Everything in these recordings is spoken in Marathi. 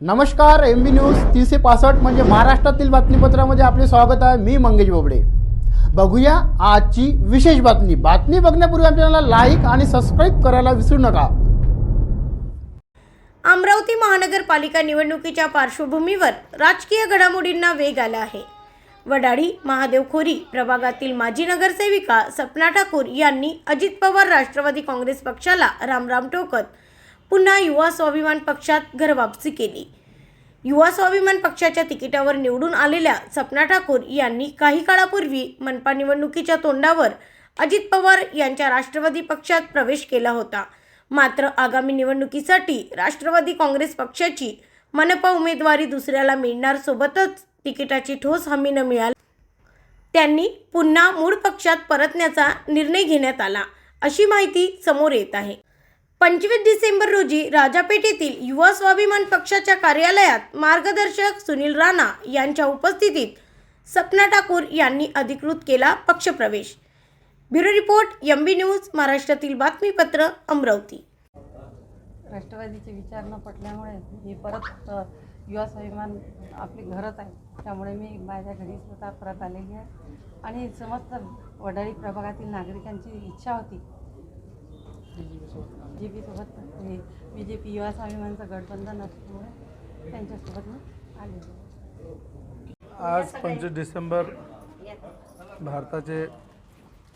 नमस्कार एम बी न्यूज तीनशे पासष्ट म्हणजे महाराष्ट्रातील बातमीपत्रामध्ये आपले स्वागत आहे. मी मंगेश बोबडे. बघूया आजची विशेष बातमी. बातमी बघण्यापूर्वी आमच्या लाईक आणि सबस्क्राईब करायला विसरू नका. अमरावती महानगरपालिका निवडणुकीच्या पार्श्वभूमीवर राजकीय घडामोडींना वेग आला आहे. वडाळी महादेवखोरी प्रभागातील माजी नगरसेविका सपना ठाकूर यांनी अजित पवार राष्ट्रवादी काँग्रेस पक्षाला रामराम ठोकत पुन्हा युवा स्वाभिमान पक्षात घरवापसी केली. युवा स्वाभिमान पक्षाच्या तिकिटावर निवडून आलेल्या सपना ठाकूर यांनी काही काळापूर्वी मनपा निवडणुकीच्या तोंडावर अजित पवार यांच्या राष्ट्रवादी पक्षात प्रवेश केला होता. मात्र आगामी निवडणुकीसाठी राष्ट्रवादी काँग्रेस पक्षाची मनपा उमेदवारी दुसऱ्याला मिळणार सोबतच तिकिटाची ठोस हमी न मिळाल. त्यांनी पुन्हा मूळ पक्षात परतण्याचा निर्णय घेण्यात आला अशी माहिती समोर येत आहे. पंचवीस डिसेंबर रोजी राजापेठ येथील युवा स्वाभिमान पक्षाच्या कार्यालयात मार्गदर्शक सुनील राणा यांच्या उपस्थितीत सपना ठाकूर यांनी अधिकृत केला पक्षप्रवेश. Bureau report M B news महाराष्ट्रातील बातमीपत्र अमरावती. राष्ट्रवादीचे विचार न पटल्यामुळे मी परत युवा स्वाभिमान आपले घरच आहे त्यामुळे मी माझ्या घरी स्वतः परत आलेली आहे. आणि समस्त वडाळी प्रभागातील नागरिकांची इच्छा होती जी पी सोबत हे बी जे पी युवा स्वाभिमानचं गठबंधन असल्यामुळे त्यांच्यासोबत मी आलेली आज पंचवीस डिसेंबर भारताचे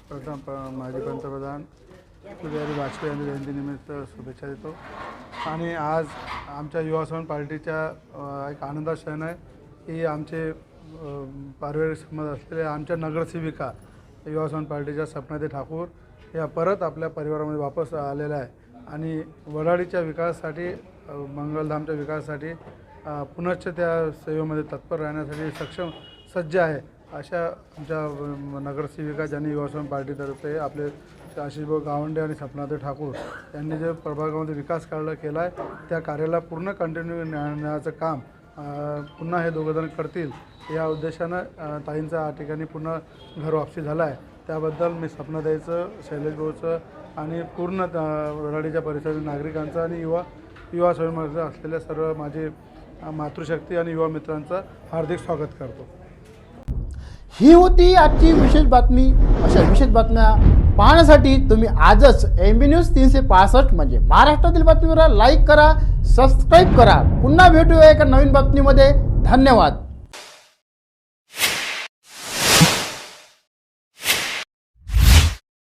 प्रथम माजी पंतप्रधान सुधारी वाजपेयी यांच्या जयंतीनिमित्त शुभेच्छा देतो. आणि आज आमच्या युवा समाज पार्टीच्या एक आनंदा क्षण आहे की आमचे पारिवारिक संबंध असलेले आमच्या नगरसेविका युवा समाज पार्टीच्या सपनाते ठाकूर या परत आपल्या परिवारामध्ये वापस आलेल्या आहे. आणि वडाळीच्या विकासासाठी मंगलधामच्या विकासासाठी पुनश्च त्या सेवेमध्ये तत्पर राहण्यासाठी सक्षम सज्ज आहे. अशा आमच्या नगरसेविका ज्यांनी युवासन पार्टीतर्फे आपले आशिषभाऊ गावंडे आणि सपनादेव ठाकूर यांनी जे प्रभागामध्ये विकास कार्य केला आहे त्या कार्याला पूर्ण कंटिन्यू नेण्याचं काम पुन्हा हे दोघंजण करतील या उद्देशानं ताईंचा या ठिकाणी पुन्हा घर वापसी झाला आहे त्याबद्दल मी सपनाताईचं शैलेश भाऊचं आणि पूर्ण वराडीच्या परिसरातील नागरिकांचं आणि युवा युवा स्वयंमध्ये असलेल्या सर्व माझे मातृशक्ती आणि युवा मित्रांचं हार्दिक स्वागत करतो. ही होती आजची विशेष बातमी. अशा विशेष बातम्या पाहण्यासाठी तुम्ही आजच एम बी न्यूज तीनशे पासष्ट म्हणजे महाराष्ट्रातील बातमीवर लाईक करा सबस्क्राईब करा. पुन्हा भेटूया एका नवीन बातमीमध्ये. धन्यवाद.